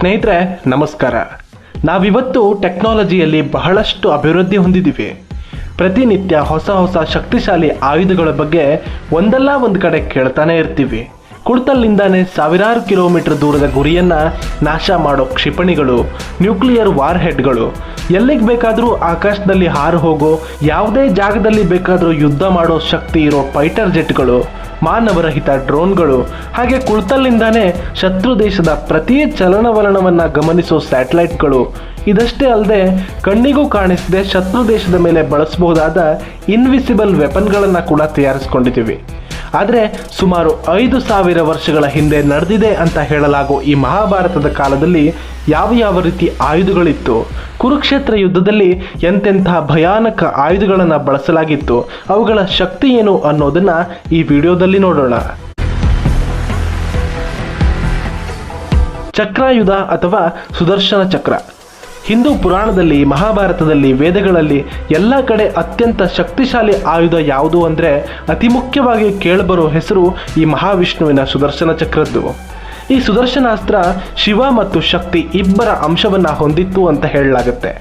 ಸ್ನೇಹಿತರೆ, ನಮಸ್ಕಾರ. ನಾವಿವತ್ತು ಟೆಕ್ನಾಲಜಿಯಲ್ಲಿ ಬಹಳಷ್ಟು ಅಭಿವೃದ್ಧಿ ಹೊಂದಿದ್ದೀವಿ. ಪ್ರತಿನಿತ್ಯ ಹೊಸ ಹೊಸ ಶಕ್ತಿಶಾಲಿ ಆಯುಧಗಳ ಬಗ್ಗೆ ಒಂದಲ್ಲ ಒಂದು ಕಡೆ ಕೇಳ್ತಾನೆ ಇರ್ತೀವಿ. ಕುಳಿತಲ್ಲಿಂದಾನೆ ಸಾವಿರಾರು ಕಿಲೋಮೀಟರ್ ದೂರದ ಗುರಿಯನ್ನು ನಾಶ ಮಾಡೋ ಕ್ಷಿಪಣಿಗಳು, ನ್ಯೂಕ್ಲಿಯರ್ ವಾರ್ ಹೆಡ್ಗಳು ಎಲ್ಲಿಗೆ ಬೇಕಾದರೂ ಆಕಾಶದಲ್ಲಿ ಹಾರು ಹೋಗೋ, ಯಾವುದೇ ಜಾಗದಲ್ಲಿ ಬೇಕಾದರೂ ಯುದ್ಧ ಮಾಡೋ ಶಕ್ತಿ ಇರೋ ಫೈಟರ್ ಜೆಟ್ಗಳು ಮಾನವರಹಿತ ಡ್ರೋನ್ಗಳು. ಹಾಗೆ ಕುಳಿತಲ್ಲಿಂದಾನೆ ಶತ್ರು ದೇಶದ ಪ್ರತಿ ಚಲನವಲನವನ್ನು ಗಮನಿಸೋ ಸ್ಯಾಟಲೈಟ್ಗಳು. ಇದಷ್ಟೇ ಅಲ್ಲದೆ ಕಣ್ಣಿಗೂ ಕಾಣಿಸದೆ ಶತ್ರು ದೇಶದ ಮೇಲೆ ಬಳಸಬಹುದಾದ ಇನ್ವಿಸಿಬಲ್ ವೆಪನ್ಗಳನ್ನು ಕೂಡ ತಯಾರಿಸ್ಕೊಂಡಿದ್ದೀವಿ. ಆದರೆ ಸುಮಾರು ಐದು ಸಾವಿರ ವರ್ಷಗಳ ಹಿಂದೆ ನಡೆದಿದೆ ಅಂತ ಹೇಳಲಾಗೋ ಈ ಮಹಾಭಾರತದ ಕಾಲದಲ್ಲಿ ಯಾವ ಯಾವ ರೀತಿ ಆಯುಧಗಳಿತ್ತು, ಕುರುಕ್ಷೇತ್ರ ಯುದ್ಧದಲ್ಲಿ ಎಂತೆಂತಹ ಭಯಾನಕ ಆಯುಧಗಳನ್ನು ಬಳಸಲಾಗಿತ್ತು, ಅವುಗಳ ಶಕ್ತಿ ಏನು ಅನ್ನೋದನ್ನು ಈ ವಿಡಿಯೋದಲ್ಲಿ ನೋಡೋಣ. ಚಕ್ರಾಯುಧ ಅಥವಾ ಸುದರ್ಶನ ಚಕ್ರ. ಹಿಂದೂ ಪುರಾಣದಲ್ಲಿ, ಮಹಾಭಾರತದಲ್ಲಿ, ವೇದಗಳಲ್ಲಿ ಎಲ್ಲ ಕಡೆ ಅತ್ಯಂತ ಶಕ್ತಿಶಾಲಿ ಆಯುಧ ಯಾವುದು ಅಂದರೆ ಅತಿ ಮುಖ್ಯವಾಗಿ ಕೇಳಬರೋ ಹೆಸರು ಈ ಮಹಾವಿಷ್ಣುವಿನ ಸುದರ್ಶನ ಚಕ್ರದ್ದು. ಈ ಸುದರ್ಶನಾಸ್ತ್ರ ಶಿವ ಮತ್ತು ಶಕ್ತಿ ಇಬ್ಬರ ಅಂಶವನ್ನು ಹೊಂದಿತ್ತು ಅಂತ ಹೇಳಲಾಗುತ್ತೆ.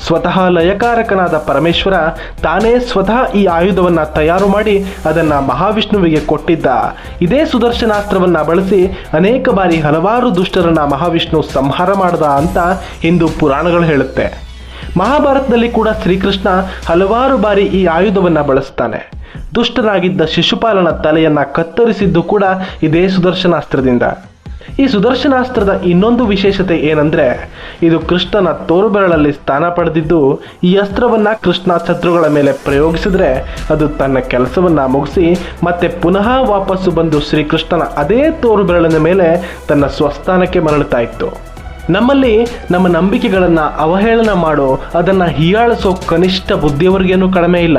ಸ್ವತಃ ಲಯಕಾರಕನಾದ ಪರಮೇಶ್ವರ ತಾನೇ ಸ್ವತಃ ಈ ಆಯುಧವನ್ನ ತಯಾರು ಮಾಡಿ ಅದನ್ನ ಮಹಾವಿಷ್ಣುವಿಗೆ ಕೊಟ್ಟಿದ್ದ. ಇದೇ ಸುದರ್ಶನಾಸ್ತ್ರವನ್ನ ಬಳಸಿ ಅನೇಕ ಬಾರಿ ಹಲವಾರು ದುಷ್ಟರನ್ನ ಮಹಾವಿಷ್ಣು ಸಂಹಾರ ಮಾಡದ ಅಂತ ಹಿಂದೂ ಪುರಾಣಗಳು ಹೇಳುತ್ತೆ. ಮಹಾಭಾರತದಲ್ಲಿ ಕೂಡ ಶ್ರೀಕೃಷ್ಣ ಹಲವಾರು ಬಾರಿ ಈ ಆಯುಧವನ್ನ ಬಳಸ್ತಾನೆ. ದುಷ್ಟನಾಗಿದ್ದ ಶಿಶುಪಾಲನ ತಲೆಯನ್ನ ಕತ್ತರಿಸಿದ್ದು ಕೂಡ ಇದೇ ಸುದರ್ಶನಾಸ್ತ್ರದಿಂದ. ಈ ಸುದರ್ಶನಾಸ್ತ್ರದ ಇನ್ನೊಂದು ವಿಶೇಷತೆ ಏನಂದ್ರೆ, ಇದು ಕೃಷ್ಣನ ತೋರುಬೆರಳಲ್ಲಿ ಸ್ಥಾನ ಪಡೆದಿದ್ದು, ಈ ಅಸ್ತ್ರವನ್ನ ಕೃಷ್ಣ ಶತ್ರುಗಳ ಮೇಲೆ ಪ್ರಯೋಗಿಸಿದ್ರೆ ಅದು ತನ್ನ ಕೆಲಸವನ್ನ ಮುಗಿಸಿ, ಮತ್ತೆ ಪುನಃ ವಾಪಸ್ಸು ಬಂದು ಶ್ರೀಕೃಷ್ಣನ ಅದೇ ತೋರುಬೆರಳಿನ ಮೇಲೆ ತನ್ನ ಸ್ವಸ್ಥಾನಕ್ಕೆ ಮರಳುತ್ತಾ ಇತ್ತು. ನಮ್ಮಲ್ಲಿ ನಮ್ಮ ನಂಬಿಕೆಗಳನ್ನ ಅವಹೇಳನ ಮಾಡೋ, ಅದನ್ನ ಹೀಯಾಳಿಸೋ ಕನಿಷ್ಠ ಬುದ್ಧಿಯವರಿಗೇನು ಕಡಿಮೆ ಇಲ್ಲ.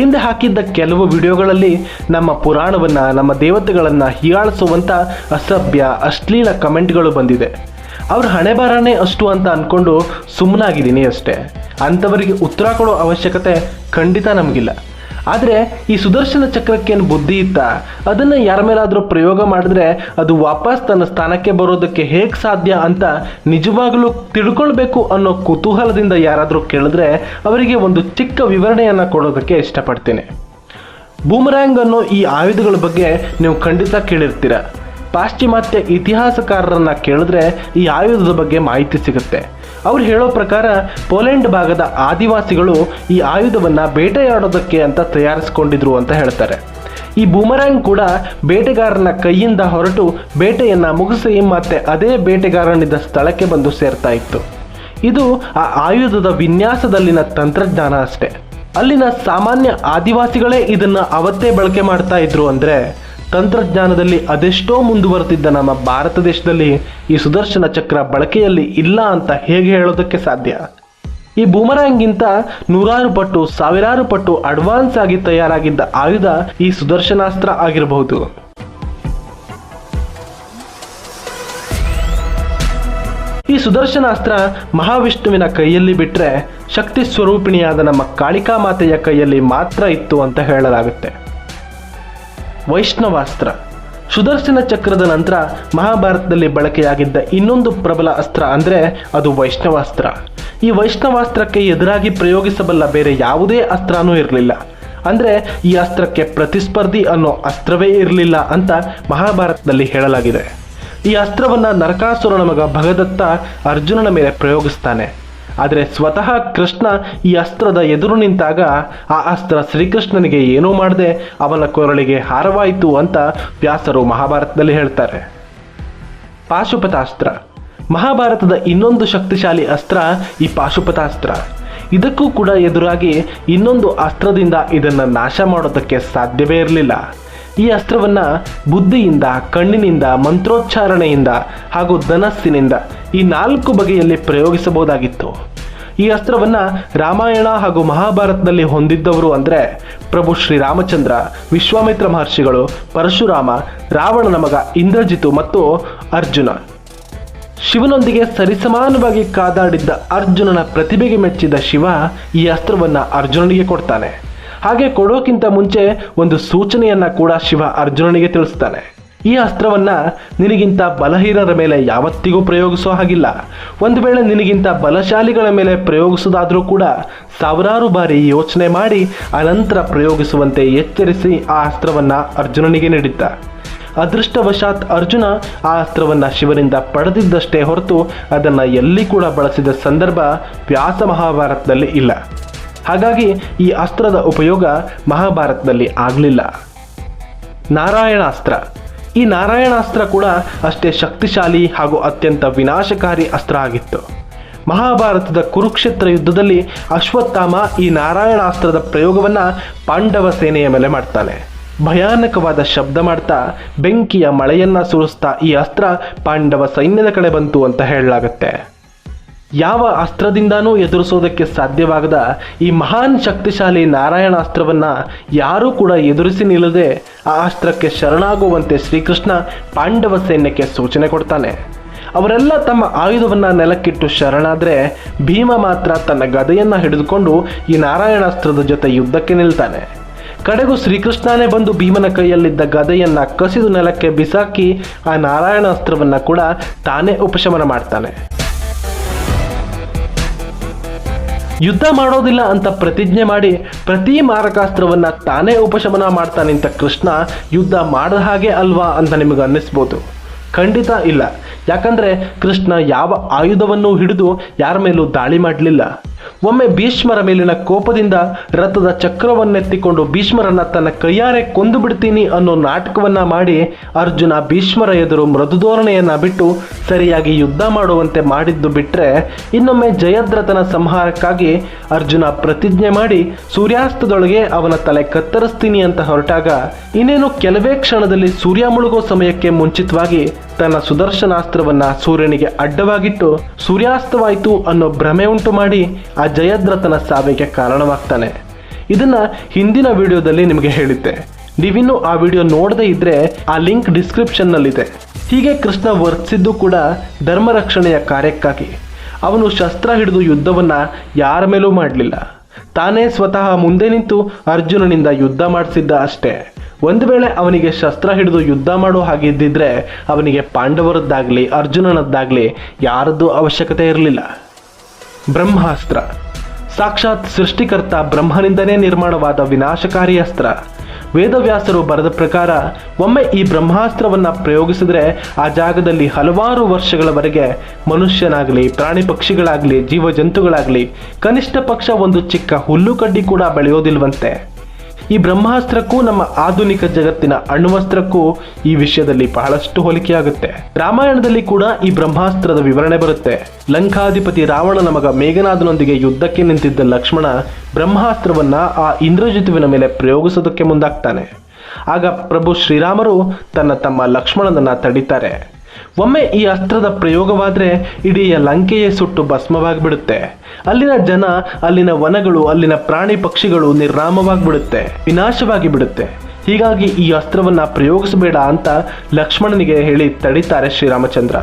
ಹಿಂದೆ ಹಾಕಿದ್ದ ಕೆಲವು ವಿಡಿಯೋಗಳಲ್ಲಿ ನಮ್ಮ ಪುರಾಣವನ್ನ, ನಮ್ಮ ದೇವತೆಗಳನ್ನ ಹೀಯಾಳಿಸುವಂತ ಅಸಭ್ಯ, ಅಶ್ಲೀಲ ಕಮೆಂಟ್ಗಳು ಬಂದಿದೆ. ಅವ್ರ ಹಣೆ ಬರನೇ ಅಷ್ಟು ಅಂತ ಅನ್ಕೊಂಡು ಸುಮ್ಮನಾಗಿದ್ದೀನಿ ಅಷ್ಟೇ. ಅಂಥವರಿಗೆ ಉತ್ತರ ಕೊಡೋ ಅವಶ್ಯಕತೆ ಖಂಡಿತ ನಮಗಿಲ್ಲ. ಆದರೆ ಈ ಸುದರ್ಶನ ಚಕ್ರಕ್ಕೇನು ಬುದ್ಧಿ ಇತ್ತ? ಅದನ್ನು ಯಾರ ಮೇಲಾದರೂ ಪ್ರಯೋಗ ಮಾಡಿದ್ರೆ ಅದು ವಾಪಸ್ ತನ್ನ ಸ್ಥಾನಕ್ಕೆ ಬರೋದಕ್ಕೆ ಹೇಗೆ ಸಾಧ್ಯ ಅಂತ ನಿಜವಾಗಲೂ ತಿಳ್ಕೊಳ್ಬೇಕು ಅನ್ನೋ ಕುತೂಹಲದಿಂದ ಯಾರಾದರೂ ಕೇಳಿದ್ರೆ ಅವರಿಗೆ ಒಂದು ಚಿಕ್ಕ ವಿವರಣೆಯನ್ನು ಕೊಡೋದಕ್ಕೆ ಇಷ್ಟಪಡ್ತೇನೆ. ಬೂಮರ್ಯಾಂಗ್ ಅನ್ನೋ ಈ ಆಯುಧಗಳ ಬಗ್ಗೆ ನೀವು ಖಂಡಿತ ಕೇಳಿರ್ತೀರ. ಪಾಶ್ಚಿಮಾತ್ಯ ಇತಿಹಾಸಕಾರರನ್ನ ಕೇಳಿದ್ರೆ ಈ ಆಯುಧದ ಬಗ್ಗೆ ಮಾಹಿತಿ ಸಿಗುತ್ತೆ. ಅವ್ರು ಹೇಳೋ ಪ್ರಕಾರ ಪೋಲೆಂಡ್ ಭಾಗದ ಆದಿವಾಸಿಗಳು ಈ ಆಯುಧವನ್ನು ಬೇಟೆಯಾಡೋದಕ್ಕೆ ಅಂತ ತಯಾರಿಸ್ಕೊಂಡಿದ್ರು ಅಂತ ಹೇಳ್ತಾರೆ. ಈ ಬೂಮರಾಂಗ್ ಕೂಡ ಬೇಟೆಗಾರನ ಕೈಯಿಂದ ಹೊರಟು ಬೇಟೆಯನ್ನು ಮುಗಿಸಿ ಮತ್ತೆ ಅದೇ ಬೇಟೆಗಾರನಿದ್ದ ಸ್ಥಳಕ್ಕೆ ಬಂದು ಸೇರ್ತಾ ಇತ್ತು. ಇದು ಆ ಆಯುಧದ ವಿನ್ಯಾಸದಲ್ಲಿನ ತಂತ್ರಜ್ಞಾನ ಅಷ್ಟೇ. ಅಲ್ಲಿನ ಸಾಮಾನ್ಯ ಆದಿವಾಸಿಗಳೇ ಇದನ್ನು ಅವತ್ತೇ ಬಳಕೆ ಮಾಡ್ತಾ ಇದ್ರು ಅಂದ್ರೆ ತಂತ್ರಜ್ಞಾನದಲ್ಲಿ ಅದೆಷ್ಟೋ ಮುಂದುವರೆದಿದ್ದ ನಮ್ಮ ಭಾರತ ದೇಶದಲ್ಲಿ ಈ ಸುದರ್ಶನ ಚಕ್ರ ಬಳಕೆಯಲ್ಲಿ ಇಲ್ಲ ಅಂತ ಹೇಗೆ ಹೇಳೋದಕ್ಕೆ ಸಾಧ್ಯ? ಈ ಬೂಮರಾಂಗ್ಗಿಂತ ನೂರಾರು ಪಟ್ಟು, ಸಾವಿರಾರು ಪಟ್ಟು ಅಡ್ವಾನ್ಸ್ ಆಗಿ ತಯಾರಾಗಿದ್ದ ಆಯುಧ ಈ ಸುದರ್ಶನಾಸ್ತ್ರ ಆಗಿರಬಹುದು. ಈ ಸುದರ್ಶನಾಸ್ತ್ರ ಮಹಾವಿಷ್ಣುವಿನ ಕೈಯಲ್ಲಿ ಬಿಟ್ಟರೆ ಶಕ್ತಿ ಸ್ವರೂಪಿಣಿಯಾದ ನಮ್ಮ ಕಾಳಿಕಾ ಮಾತೆಯ ಕೈಯಲ್ಲಿ ಮಾತ್ರ ಇತ್ತು ಅಂತ ಹೇಳಲಾಗುತ್ತೆ. ವೈಷ್ಣವಾಸ್ತ್ರ. ಸುದರ್ಶನ ಚಕ್ರದ ನಂತರ ಮಹಾಭಾರತದಲ್ಲಿ ಬಳಕೆಯಾಗಿದ್ದ ಇನ್ನೊಂದು ಪ್ರಬಲ ಅಸ್ತ್ರ ಅಂದರೆ ಅದು ವೈಷ್ಣವಾಸ್ತ್ರ. ಈ ವೈಷ್ಣವಾಸ್ತ್ರಕ್ಕೆ ಎದುರಾಗಿ ಪ್ರಯೋಗಿಸಬಲ್ಲ ಬೇರೆ ಯಾವುದೇ ಅಸ್ತ್ರನೂ ಇರಲಿಲ್ಲ. ಅಂದರೆ ಈ ಅಸ್ತ್ರಕ್ಕೆ ಪ್ರತಿಸ್ಪರ್ಧಿ ಅನ್ನೋ ಅಸ್ತ್ರವೇ ಇರಲಿಲ್ಲ ಅಂತ ಮಹಾಭಾರತದಲ್ಲಿ ಹೇಳಲಾಗಿದೆ. ಈ ಅಸ್ತ್ರವನ್ನು ನರಕಾಸುರನ ಮಗ ಭಗದತ್ತ ಅರ್ಜುನನ ಮೇಲೆ ಪ್ರಯೋಗಿಸ್ತಾನೆ. ಆದರೆ ಸ್ವತಃ ಕೃಷ್ಣ ಈ ಅಸ್ತ್ರದ ಎದುರು ನಿಂತಾಗ ಆ ಅಸ್ತ್ರ ಶ್ರೀಕೃಷ್ಣನಿಗೆ ಏನೂ ಮಾಡದೆ ಅವನ ಕೊರಳಿಗೆ ಹಾರವಾಯಿತು ಅಂತ ವ್ಯಾಸರು ಮಹಾಭಾರತದಲ್ಲಿ ಹೇಳ್ತಾರೆ. ಪಾಶುಪತಾಸ್ತ್ರ. ಮಹಾಭಾರತದ ಇನ್ನೊಂದು ಶಕ್ತಿಶಾಲಿ ಅಸ್ತ್ರ ಈ ಪಾಶುಪತಾಸ್ತ್ರ. ಇದಕ್ಕೂ ಕೂಡ ಎದುರಾಗಿ ಇನ್ನೊಂದು ಅಸ್ತ್ರದಿಂದ ಇದನ್ನು ನಾಶ ಮಾಡೋದಕ್ಕೆ ಸಾಧ್ಯವೇ ಇರಲಿಲ್ಲ. ಈ ಅಸ್ತ್ರವನ್ನ ಬುದ್ಧಿಯಿಂದ, ಕಣ್ಣಿನಿಂದ, ಮಂತ್ರೋಚ್ಚಾರಣೆಯಿಂದ ಹಾಗೂ ಧನಸ್ಸಿನಿಂದ ಈ ನಾಲ್ಕು ಬಗೆಯಲ್ಲಿ ಪ್ರಯೋಗಿಸಬಹುದಾಗಿತ್ತು. ಈ ಅಸ್ತ್ರವನ್ನ ರಾಮಾಯಣ ಹಾಗೂ ಮಹಾಭಾರತದಲ್ಲಿ ಹೊಂದಿದ್ದವರು ಅಂದರೆ ಪ್ರಭು ಶ್ರೀರಾಮಚಂದ್ರ, ವಿಶ್ವಾಮಿತ್ರ ಮಹರ್ಷಿಗಳು, ಪರಶುರಾಮ, ರಾವಣನ ಮಗ ಇಂದ್ರಜಿತು ಮತ್ತು ಅರ್ಜುನ. ಶಿವನೊಂದಿಗೆ ಸರಿಸಮಾನವಾಗಿ ಕಾದಾಡಿದ್ದ ಅರ್ಜುನನ ಪ್ರತಿಭೆಗೆ ಮೆಚ್ಚಿದ ಶಿವ ಈ ಅಸ್ತ್ರವನ್ನು ಅರ್ಜುನನಿಗೆ ಕೊಡ್ತಾನೆ. ಹಾಗೆ ಕೊಡೋಕ್ಕಿಂತ ಮುಂಚೆ ಒಂದು ಸೂಚನೆಯನ್ನ ಕೂಡ ಶಿವ ಅರ್ಜುನನಿಗೆ ತಿಳಿಸ್ತಾನೆ. ಈ ಅಸ್ತ್ರವನ್ನ ನಿನಗಿಂತ ಬಲಹೀನರ ಮೇಲೆ ಯಾವತ್ತಿಗೂ ಪ್ರಯೋಗಿಸೋ ಹಾಗಿಲ್ಲ. ಒಂದು ವೇಳೆ ನಿನಗಿಂತ ಬಲಶಾಲಿಗಳ ಮೇಲೆ ಪ್ರಯೋಗಿಸೋದಾದರೂ ಕೂಡ ಸಾವಿರಾರು ಬಾರಿ ಯೋಚನೆ ಮಾಡಿ ಅನಂತರ ಪ್ರಯೋಗಿಸುವಂತೆ ಎಚ್ಚರಿಸಿ ಆ ಅಸ್ತ್ರವನ್ನ ಅರ್ಜುನನಿಗೆ ನೀಡಿದ್ದ. ಅದೃಷ್ಟವಶಾತ್ ಅರ್ಜುನ ಆ ಅಸ್ತ್ರವನ್ನು ಶಿವನಿಂದ ಪಡೆದಿದ್ದಷ್ಟೇ ಹೊರತು ಅದನ್ನು ಎಲ್ಲಿ ಕೂಡ ಬಳಸಿದ ಸಂದರ್ಭ ವ್ಯಾಸ ಮಹಾಭಾರತದಲ್ಲಿ ಇಲ್ಲ. ಹಾಗಾಗಿ ಈ ಅಸ್ತ್ರದ ಉಪಯೋಗ ಮಹಾಭಾರತದಲ್ಲಿ ಆಗಲಿಲ್ಲ. ನಾರಾಯಣಾಸ್ತ್ರ. ಈ ನಾರಾಯಣಾಸ್ತ್ರ ಕೂಡ ಅಷ್ಟೇ ಶಕ್ತಿಶಾಲಿ ಹಾಗೂ ಅತ್ಯಂತ ವಿನಾಶಕಾರಿ ಅಸ್ತ್ರ ಆಗಿತ್ತು. ಮಹಾಭಾರತದ ಕುರುಕ್ಷೇತ್ರ ಯುದ್ಧದಲ್ಲಿ ಅಶ್ವತ್ಥಾಮ ಈ ನಾರಾಯಣಾಸ್ತ್ರದ ಪ್ರಯೋಗವನ್ನು ಪಾಂಡವ ಸೇನೆಯ ಮೇಲೆ ಮಾಡ್ತಾನೆ. ಭಯಾನಕವಾದ ಶಬ್ದ ಮಾಡ್ತಾ ಬೆಂಕಿಯ ಮಳೆಯನ್ನ ಸುರಿಸ್ತಾ ಈ ಅಸ್ತ್ರ ಪಾಂಡವ ಸೈನ್ಯದ ಕಡೆ ಬಂತು ಅಂತ ಹೇಳಲಾಗುತ್ತೆ. ಯಾವ ಅಸ್ತ್ರದಿಂದಾನೂ ಎದುರಿಸೋದಕ್ಕೆ ಸಾಧ್ಯವಾಗದ ಈ ಮಹಾನ್ ಶಕ್ತಿಶಾಲಿ ನಾರಾಯಣಾಸ್ತ್ರವನ್ನ ಯಾರೂ ಕೂಡ ಎದುರಿಸಿ ನಿಲ್ಲದೆ ಆ ಅಸ್ತ್ರಕ್ಕೆ ಶರಣಾಗುವಂತೆ ಶ್ರೀಕೃಷ್ಣ ಪಾಂಡವ ಸೈನ್ಯಕ್ಕೆ ಸೂಚನೆ ಕೊಡ್ತಾನೆ. ಅವರೆಲ್ಲ ತಮ್ಮ ಆಯುಧವನ್ನ ನೆಲಕ್ಕಿಟ್ಟು ಶರಣಾದ್ರೆ ಭೀಮ ಮಾತ್ರ ತನ್ನ ಗದೆಯನ್ನ ಹಿಡಿದುಕೊಂಡು ಈ ನಾರಾಯಣಾಸ್ತ್ರದ ಜೊತೆ ಯುದ್ಧಕ್ಕೆ ನಿಲ್ತಾನೆ. ಕಡೆಗೂ ಶ್ರೀಕೃಷ್ಣನೇ ಬಂದು ಭೀಮನ ಕೈಯಲ್ಲಿದ್ದ ಗದೆಯನ್ನ ಕಸಿದು ನೆಲಕ್ಕೆ ಬಿಸಾಕಿ ಆ ನಾರಾಯಣಾಸ್ತ್ರವನ್ನ ಕೂಡ ತಾನೇ ಉಪಶಮನ ಮಾಡ್ತಾನೆ. ಯುದ್ಧ ಮಾಡೋದಿಲ್ಲ ಅಂತ ಪ್ರತಿಜ್ಞೆ ಮಾಡಿ ಪ್ರತಿ ಮಾರಕಾಸ್ತ್ರವನ್ನ ತಾನೇ ಉಪಶಮನ ಮಾಡ್ತಾ ನಿಂತ ಕೃಷ್ಣ ಯುದ್ಧ ಮಾಡದ ಹಾಗೆ ಅಲ್ವಾ ಅಂತ ನಿಮಗೆ ಅನ್ನಿಸ್ಬೋದು? ಖಂಡಿತ ಇಲ್ಲ. ಯಾಕಂದ್ರೆ ಕೃಷ್ಣ ಯಾವ ಆಯುಧವನ್ನು ಹಿಡಿದು ಯಾರ ಮೇಲೂ ದಾಳಿ ಮಾಡಲಿಲ್ಲ. ಒಮ್ಮೆ ಭೀಷ್ಮರ ಮೇಲಿನ ಕೋಪದಿಂದ ರಥದ ಚಕ್ರವನ್ನೆತ್ತಿಕೊಂಡು ಭೀಷ್ಮರನ್ನ ತನ್ನ ಕೈಯಾರೆ ಕೊಂದು ಬಿಡ್ತೀನಿ ಅನ್ನೋ ನಾಟಕವನ್ನ ಮಾಡಿ ಅರ್ಜುನ ಭೀಷ್ಮರ ಎದುರು ಮೃದುಧೋರಣೆಯನ್ನ ಬಿಟ್ಟು ಸರಿಯಾಗಿ ಯುದ್ಧ ಮಾಡುವಂತೆ ಮಾಡಿದ್ದು ಬಿಟ್ರೆ ಇನ್ನೊಮ್ಮೆ ಜಯದ್ರಥನ ಸಂಹಾರಕ್ಕಾಗಿ ಅರ್ಜುನ ಪ್ರತಿಜ್ಞೆ ಮಾಡಿ ಸೂರ್ಯಾಸ್ತದೊಳಗೆ ಅವನ ತಲೆ ಕತ್ತರಿಸ್ತೀನಿ ಅಂತ ಹೊರಟಾಗ ಇನ್ನೇನು ಕೆಲವೇ ಕ್ಷಣದಲ್ಲಿ ಸೂರ್ಯ ಮುಳುಗೋ ಸಮಯಕ್ಕೆ ಮುಂಚಿತವಾಗಿ ತನ್ನ ಸುದರ್ಶನಾಸ್ತ್ರವನ್ನ ಸೂರ್ಯನಿಗೆ ಅಡ್ಡವಾಗಿಟ್ಟು ಸೂರ್ಯಾಸ್ತವಾಯಿತು ಅನ್ನೋ ಭ್ರಮೆ ಉಂಟು ಮಾಡಿ ಆ ಜಯದ್ರಥನ ಸಾವಿಗೆ ಕಾರಣವಾಗ್ತಾನೆ. ಇದನ್ನ ಹಿಂದಿನ ವಿಡಿಯೋದಲ್ಲಿ ನಿಮಗೆ ಹೇಳಿದ್ದೆ. ನೀವಿನ್ನೂ ಆ ವಿಡಿಯೋ ನೋಡದೇ ಇದ್ರೆ ಆ ಲಿಂಕ್ ಡಿಸ್ಕ್ರಿಪ್ಷನ್ನಲ್ಲಿದೆ. ಹೀಗೆ ಕೃಷ್ಣ ವರ್ತಿಸಿದ್ದು ಕೂಡ ಧರ್ಮ ರಕ್ಷಣೆಯ ಕಾರ್ಯಕ್ಕಾಗಿ. ಅವನು ಶಸ್ತ್ರ ಹಿಡಿದು ಯುದ್ಧವನ್ನ ಯಾರ ಮೇಲೂ ಮಾಡಲಿಲ್ಲ. ತಾನೇ ಸ್ವತಃ ಮುಂದೆ ನಿಂತು ಅರ್ಜುನನಿಂದ ಯುದ್ಧ ಮಾಡಿಸಿದ್ದ ಅಷ್ಟೇ. ಒಂದು ವೇಳೆ ಅವನಿಗೆ ಶಸ್ತ್ರ ಹಿಡಿದು ಯುದ್ಧ ಮಾಡೋ ಹಾಗಿದ್ದಿದ್ರೆ ಅವನಿಗೆ ಪಾಂಡವರದ್ದಾಗಲಿ, ಅರ್ಜುನನದ್ದಾಗಲಿ ಯಾರದ್ದು ಅವಶ್ಯಕತೆ ಇರಲಿಲ್ಲ. ಬ್ರಹ್ಮಾಸ್ತ್ರ. ಸಾಕ್ಷಾತ್ ಸೃಷ್ಟಿಕರ್ತ ಬ್ರಹ್ಮನಿಂದನೇ ನಿರ್ಮಾಣವಾದ ವಿನಾಶಕಾರಿ ಅಸ್ತ್ರ. ವೇದವ್ಯಾಸರು ಬರೆದ ಪ್ರಕಾರ, ಒಮ್ಮೆ ಈ ಬ್ರಹ್ಮಾಸ್ತ್ರವನ್ನು ಪ್ರಯೋಗಿಸಿದ್ರೆ ಆ ಜಾಗದಲ್ಲಿ ಹಲವಾರು ವರ್ಷಗಳವರೆಗೆ ಮನುಷ್ಯನಾಗಲಿ, ಪ್ರಾಣಿ ಪಕ್ಷಿಗಳಾಗಲಿ, ಜೀವಜಂತುಗಳಾಗಲಿ, ಕನಿಷ್ಠ ಪಕ್ಷ ಒಂದು ಚಿಕ್ಕ ಹುಲ್ಲು ಕಡ್ಡಿ ಕೂಡ ಬೆಳೆಯೋದಿಲ್ವಂತೆ. ಈ ಬ್ರಹ್ಮಾಸ್ತ್ರಕ್ಕೂ ನಮ್ಮ ಆಧುನಿಕ ಜಗತ್ತಿನ ಅಣ್ವಸ್ತ್ರಕ್ಕೂ ಈ ವಿಷಯದಲ್ಲಿ ಬಹಳಷ್ಟು ಹೋಲಿಕೆಯಾಗುತ್ತೆ ರಾಮಾಯಣದಲ್ಲಿ ಕೂಡ ಈ ಬ್ರಹ್ಮಾಸ್ತ್ರದ ವಿವರಣೆ ಬರುತ್ತೆ. ಲಂಕಾಧಿಪತಿ ರಾವಣ ಮಗ ಮೇಘನಾಥನೊಂದಿಗೆ ಯುದ್ಧಕ್ಕೆ ನಿಂತಿದ್ದ ಲಕ್ಷ್ಮಣ ಬ್ರಹ್ಮಾಸ್ತ್ರವನ್ನ ಆ ಇಂದ್ರಜಿತುವಿನ ಮೇಲೆ ಪ್ರಯೋಗಿಸೋದಕ್ಕೆ ಮುಂದಾಗ್ತಾನೆ. ಆಗ ಪ್ರಭು ಶ್ರೀರಾಮರು ತನ್ನ ತಮ್ಮ ಲಕ್ಷ್ಮಣನನ್ನ ತಡಿತಾರೆ. ಒಮ್ಮೆ ಈ ಅಸ್ತ್ರದ ಪ್ರಯೋಗವಾದ್ರೆ ಇಡೀ ಲಂಕೆಯೇ ಸುಟ್ಟು ಭಸ್ಮವಾಗಿಬಿಡುತ್ತೆ. ಅಲ್ಲಿನ ಜನ, ಅಲ್ಲಿನ ವನಗಳು, ಅಲ್ಲಿನ ಪ್ರಾಣಿ ಪಕ್ಷಿಗಳು ನಿರ್ನಾಮವಾಗಿಬಿಡುತ್ತೆ ವಿನಾಶವಾಗಿ ಬಿಡುತ್ತೆ ಹೀಗಾಗಿ ಈ ಅಸ್ತ್ರವನ್ನ ಪ್ರಯೋಗಿಸಬೇಡ ಅಂತ ಲಕ್ಷ್ಮಣನಿಗೆ ಹೇಳಿ ತಡೀತಾರೆ ಶ್ರೀರಾಮಚಂದ್ರ.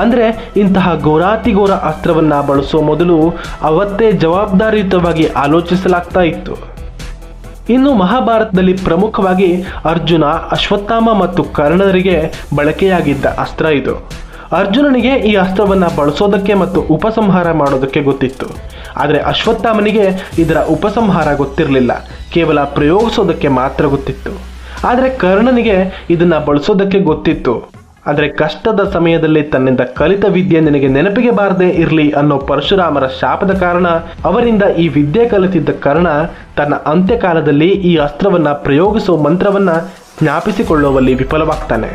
ಅಂದ್ರೆ ಇಂತಹ ಘೋರಾತಿಘೋರ ಅಸ್ತ್ರವನ್ನ ಬಳಸೋ ಮೊದಲು ಅವತ್ತೇ ಜವಾಬ್ದಾರಿಯುತವಾಗಿ ಆಲೋಚಿಸಲಾಗ್ತಾ ಇತ್ತು. ಇನ್ನು ಮಹಾಭಾರತದಲ್ಲಿ ಪ್ರಮುಖವಾಗಿ ಅರ್ಜುನ, ಅಶ್ವತ್ಥಾಮ ಮತ್ತು ಕರ್ಣರಿಗೆ ಬಳಕೆಯಾಗಿದ್ದ ಅಸ್ತ್ರ ಇದು. ಅರ್ಜುನನಿಗೆ ಈ ಅಸ್ತ್ರವನ್ನು ಬಳಸೋದಕ್ಕೆ ಮತ್ತು ಉಪಸಂಹಾರ ಮಾಡೋದಕ್ಕೆ ಗೊತ್ತಿತ್ತು. ಆದರೆ ಅಶ್ವತ್ಥಾಮನಿಗೆ ಇದರ ಉಪಸಂಹಾರ ಗೊತ್ತಿರಲಿಲ್ಲ. ಕೇವಲ ಪ್ರಯೋಗಿಸೋದಕ್ಕೆ ಮಾತ್ರ ಗೊತ್ತಿತ್ತು. ಆದರೆ ಕರ್ಣನಿಗೆ ಇದನ್ನು ಬಳಸೋದಕ್ಕೆ ಗೊತ್ತಿತ್ತು. ಆದರೆ ಕಷ್ಟದ ಸಮಯದಲ್ಲಿ ತನ್ನಿಂದ ಕಲಿತ ವಿದ್ಯೆ ನಿನಗೆ ನೆನಪಿಗೆ ಬಾರದೆ ಇರಲಿ ಅನ್ನೋ ಪರಶುರಾಮರ ಶಾಪದ ಕಾರಣ ಅವರಿಂದ ಈ ವಿದ್ಯೆ ಕಲಿತಿದ್ದ ಕರ್ಣ ತನ್ನ ಅಂತ್ಯಕಾಲದಲ್ಲಿ ಈ ಅಸ್ತ್ರವನ್ನು ಪ್ರಯೋಗಿಸುವ ಮಂತ್ರವನ್ನು ಜ್ಞಾಪಿಸಿಕೊಳ್ಳುವಲ್ಲಿ ವಿಫಲವಾಗ್ತಾನೆ.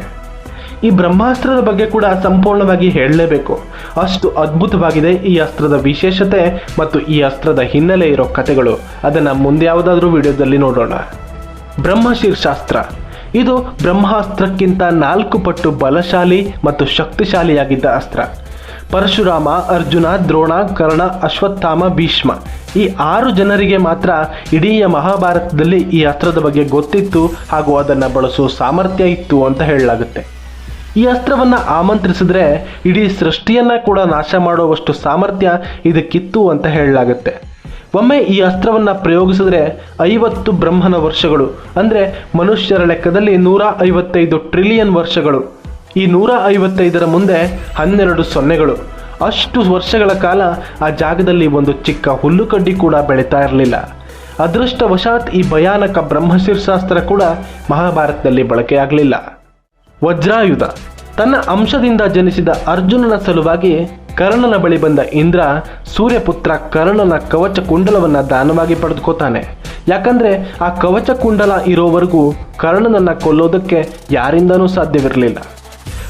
ಈ ಬ್ರಹ್ಮಾಸ್ತ್ರದ ಬಗ್ಗೆ ಕೂಡ ಸಂಪೂರ್ಣವಾಗಿ ಹೇಳಲೇಬೇಕು. ಅಷ್ಟು ಅದ್ಭುತವಾಗಿದೆ ಈ ಅಸ್ತ್ರದ ವಿಶೇಷತೆ ಮತ್ತು ಈ ಅಸ್ತ್ರದ ಹಿನ್ನೆಲೆ ಇರೋ ಕಥೆಗಳು. ಅದನ್ನು ಮುಂದೆ ಯಾವುದಾದ್ರೂ ವಿಡಿಯೋದಲ್ಲಿ ನೋಡೋಣ. ಬ್ರಹ್ಮಶೀರ್ಷಾಸ್ತ್ರ ಇದು ಬ್ರಹ್ಮಾಸ್ತ್ರಕ್ಕಿಂತ ನಾಲ್ಕು ಪಟ್ಟು ಬಲಶಾಲಿ ಮತ್ತು ಶಕ್ತಿಶಾಲಿಯಾಗಿದ್ದ ಅಸ್ತ್ರ. ಪರಶುರಾಮ, ಅರ್ಜುನ ದ್ರೋಣ ಕರ್ಣ ಅಶ್ವತ್ಥಾಮ, ಭೀಷ್ಮ. ಈ ಆರು ಜನರಿಗೆ ಮಾತ್ರ ಇಡೀ ಮಹಾಭಾರತದಲ್ಲಿ ಈ ಅಸ್ತ್ರದ ಬಗ್ಗೆ ಗೊತ್ತಿತ್ತು ಹಾಗೂ ಅದನ್ನು ಬಳಸುವ ಸಾಮರ್ಥ್ಯ ಇತ್ತು ಅಂತ ಹೇಳಲಾಗುತ್ತೆ. ಈ ಅಸ್ತ್ರವನ್ನು ಆಮಂತ್ರಿಸಿದ್ರೆ ಇಡೀ ಸೃಷ್ಟಿಯನ್ನು ಕೂಡ ನಾಶ ಮಾಡುವಷ್ಟು ಸಾಮರ್ಥ್ಯ ಇದಕ್ಕಿತ್ತು ಅಂತ ಹೇಳಲಾಗುತ್ತೆ. ಒಮ್ಮೆ ಈ ಅಸ್ತ್ರವನ್ನು ಪ್ರಯೋಗಿಸಿದ್ರೆ ಐವತ್ತು ಬ್ರಹ್ಮನ ವರ್ಷಗಳು, ಅಂದರೆ ಮನುಷ್ಯರ ಲೆಕ್ಕದಲ್ಲಿ ನೂರ ಐವತ್ತೈದು ಟ್ರಿಲಿಯನ್ ವರ್ಷಗಳು. ಈ ನೂರ ಐವತ್ತೈದರ ಮುಂದೆ ಹನ್ನೆರಡು ಸೊನ್ನೆಗಳು. ಅಷ್ಟು ವರ್ಷಗಳ ಕಾಲ ಆ ಜಾಗದಲ್ಲಿ ಒಂದು ಚಿಕ್ಕ ಹುಲ್ಲುಕಡ್ಡಿ ಕೂಡ ಬೆಳೀತಾ ಇರಲಿಲ್ಲ. ಅದೃಷ್ಟವಶಾತ್ ಈ ಭಯಾನಕ ಬ್ರಹ್ಮಶೀರ್ಷಾಸ್ತ್ರ ಕೂಡ ಮಹಾಭಾರತದಲ್ಲಿ ಬಳಕೆಯಾಗಲಿಲ್ಲ ವಜ್ರಾಯುಧ. ತನ್ನ ಅಂಶದಿಂದ ಜನಿಸಿದ ಅರ್ಜುನನ ಸಲುವಾಗಿ ಕರ್ಣನ ಬಳಿ ಬಂದ ಇಂದ್ರ ಸೂರ್ಯಪುತ್ರ ಕರ್ಣನ ಕವಚ ಕುಂಡಲವನ್ನು ದಾನವಾಗಿ ಪಡೆದುಕೋತಾನೆ ಯಾಕಂದ್ರೆ ಆ ಕವಚ ಕುಂಡಲ ಇರೋವರೆಗೂ ಕರ್ಣನನ್ನು ಕೊಲ್ಲೋದಕ್ಕೆ ಯಾರಿಂದನೂ ಸಾಧ್ಯವಿರಲಿಲ್ಲ.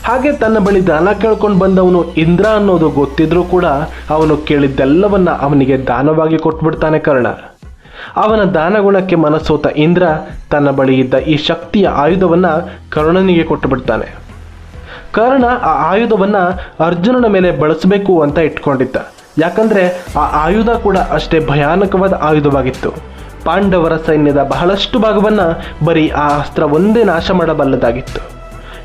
ಹಾಗೆ ತನ್ನ ಬಳಿ ದಾನ ಕೇಳ್ಕೊಂಡು ಬಂದವನು ಇಂದ್ರ ಅನ್ನೋದು ಗೊತ್ತಿದ್ರೂ ಕೂಡ ಅವನು ಕೇಳಿದ್ದೆಲ್ಲವನ್ನ ಅವನಿಗೆ ದಾನವಾಗಿ ಕೊಟ್ಬಿಡ್ತಾನೆ ಕರ್ಣ. ಅವನ ದಾನಗುಣಕ್ಕೆ ಮನಸೋತ ಇಂದ್ರ ತನ್ನ ಬಳಿ ಇದ್ದ ಈ ಶಕ್ತಿಯ ಆಯುಧವನ್ನ ಕರ್ಣನಿಗೆ ಕೊಟ್ಟು ಬಿಡ್ತಾನೆ ಕರ್ಣ ಆ ಆಯುಧವನ್ನ ಅರ್ಜುನನ ಮೇಲೆ ಬಳಸಬೇಕು ಅಂತ ಇಟ್ಕೊಂಡಿದ್ದ. ಯಾಕಂದ್ರೆ ಆ ಆಯುಧ ಕೂಡ ಅಷ್ಟೇ ಭಯಾನಕವಾದ ಆಯುಧವಾಗಿತ್ತು. ಪಾಂಡವರ ಸೈನ್ಯದ ಬಹಳಷ್ಟು ಭಾಗವನ್ನ ಬರೀ ಆ ಅಸ್ತ್ರ ಒಂದೇ ನಾಶ ಮಾಡಬಲ್ಲದಾಗಿತ್ತು.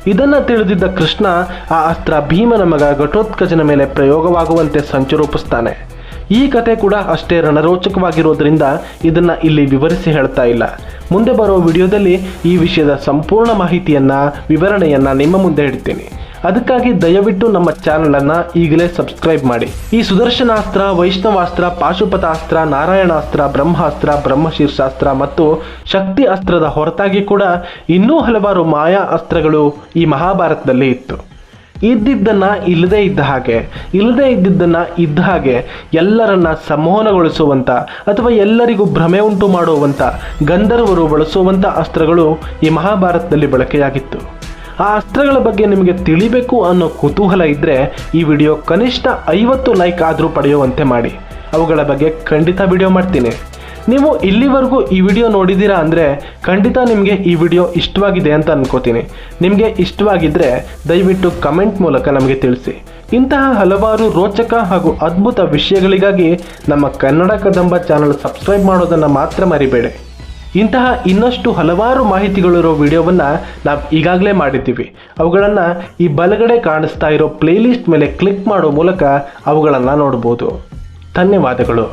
ಇದನ್ನು ತಿಳಿದಿದ್ದ ಕೃಷ್ಣ ಆ ಅಸ್ತ್ರ ಭೀಮನ ಮಗ ಘಟೋತ್ಕಜನ ಮೇಲೆ ಪ್ರಯೋಗವಾಗುವಂತೆ ಸಂಚು ರೂಪಿಸ್ತಾನೆ. ಈ ಕತೆ ಕೂಡ ಅಷ್ಟೇ ರಣರೋಚಕವಾಗಿರೋದ್ರಿಂದ ಇದನ್ನ ಇಲ್ಲಿ ವಿವರಿಸಿ ಹೇಳ್ತಾ ಇಲ್ಲ. ಮುಂದೆ ಬರೋ ವಿಡಿಯೋದಲ್ಲಿ ಈ ವಿಷಯದ ಸಂಪೂರ್ಣ ಮಾಹಿತಿಯನ್ನ, ವಿವರಣೆಯನ್ನ ನಿಮ್ಮ ಮುಂದೆ ಇಡ್ತೀನಿ. ಅದಕ್ಕಾಗಿ ದಯವಿಟ್ಟು ನಮ್ಮ ಚಾನೆಲ್ ಅನ್ನ ಈಗಲೇ ಸಬ್ಸ್ಕ್ರೈಬ್ ಮಾಡಿ. ಈ ಸುದರ್ಶನಾಸ್ತ್ರ, ವೈಷ್ಣವಾಸ್ತ್ರ, ಪಾಶುಪತಾಸ್ತ್ರ, ನಾರಾಯಣಾಸ್ತ್ರ, ಬ್ರಹ್ಮಾಸ್ತ್ರ, ಬ್ರಹ್ಮಶೀರ್ಷಾಸ್ತ್ರ ಮತ್ತು ಶಕ್ತಿ ಅಸ್ತ್ರದ ಹೊರತಾಗಿ ಕೂಡ ಇನ್ನೂ ಹಲವಾರು ಮಾಯಾ ಅಸ್ತ್ರಗಳು ಈ ಮಹಾಭಾರತದಲ್ಲಿ ಇತ್ತು. ಇದ್ದಿದ್ದನ್ನ ಇಲ್ಲದೇ ಇದ್ದ ಹಾಗೆ, ಇಲ್ಲದೇ ಇದ್ದಿದ್ದನ್ನ ಇದ್ದ ಹಾಗೆ ಎಲ್ಲರನ್ನ ಸಂಮೋಹನಗೊಳಿಸುವಂತ ಅಥವಾ ಎಲ್ಲರಿಗೂ ಭ್ರಮೆ ಉಂಟು ಮಾಡುವಂತ, ಗಂಧರ್ವರು ಬಳಸುವಂತ ಅಸ್ತ್ರಗಳು ಈ ಮಹಾಭಾರತದಲ್ಲಿ ಬಳಕೆಯಾಗಿತ್ತು. ಆ ಅಸ್ತ್ರಗಳ ಬಗ್ಗೆ ನಿಮಗೆ ತಿಳಿಬೇಕು ಅನ್ನೋ ಕುತೂಹಲ ಇದ್ದರೆ ಈ ವಿಡಿಯೋ ಕನಿಷ್ಠ ಐವತ್ತು ಲೈಕ್ ಆದರೂ ಪಡೆಯುವಂತೆ ಮಾಡಿ. ಅವುಗಳ ಬಗ್ಗೆ ಖಂಡಿತ ವಿಡಿಯೋ ಮಾಡ್ತೀನಿ. ನೀವು ಇಲ್ಲಿವರೆಗೂ ಈ ವಿಡಿಯೋ ನೋಡಿದ್ದೀರಾ ಅಂದರೆ ಖಂಡಿತ ನಿಮಗೆ ಈ ವಿಡಿಯೋ ಇಷ್ಟವಾಗಿದೆ ಅಂತ ಅನ್ಕೋತೀನಿ. ನಿಮಗೆ ಇಷ್ಟವಾಗಿದ್ದರೆ ದಯವಿಟ್ಟು ಕಮೆಂಟ್ ಮೂಲಕ ನಮಗೆ ತಿಳಿಸಿ. ಇಂತಹ ಹಲವಾರು ರೋಚಕ ಹಾಗೂ ಅದ್ಭುತ ವಿಷಯಗಳಿಗಾಗಿ ನಮ್ಮ ಕನ್ನಡ ಕದಂಬ ಚಾನಲ್ ಸಬ್ಸ್ಕ್ರೈಬ್ ಮಾಡೋದನ್ನು ಮಾತ್ರ ಮರಿಬೇಡಿ. ಇಂತಹ ಇನ್ನಷ್ಟು ಹಲವಾರು ಮಾಹಿತಿಗಳಿರೋ ವಿಡಿಯೋವನ್ನು ನಾವು ಈಗಾಗಲೇ ಮಾಡಿದ್ದೀವಿ. ಅವುಗಳನ್ನು ಈ ಬಲಗಡೆ ಕಾಣಿಸ್ತಾ ಇರೋ ಪ್ಲೇಲಿಸ್ಟ್ ಮೇಲೆ ಕ್ಲಿಕ್ ಮಾಡೋ ಮೂಲಕ ಅವುಗಳನ್ನು ನೋಡ್ಬೋದು. ಧನ್ಯವಾದಗಳು.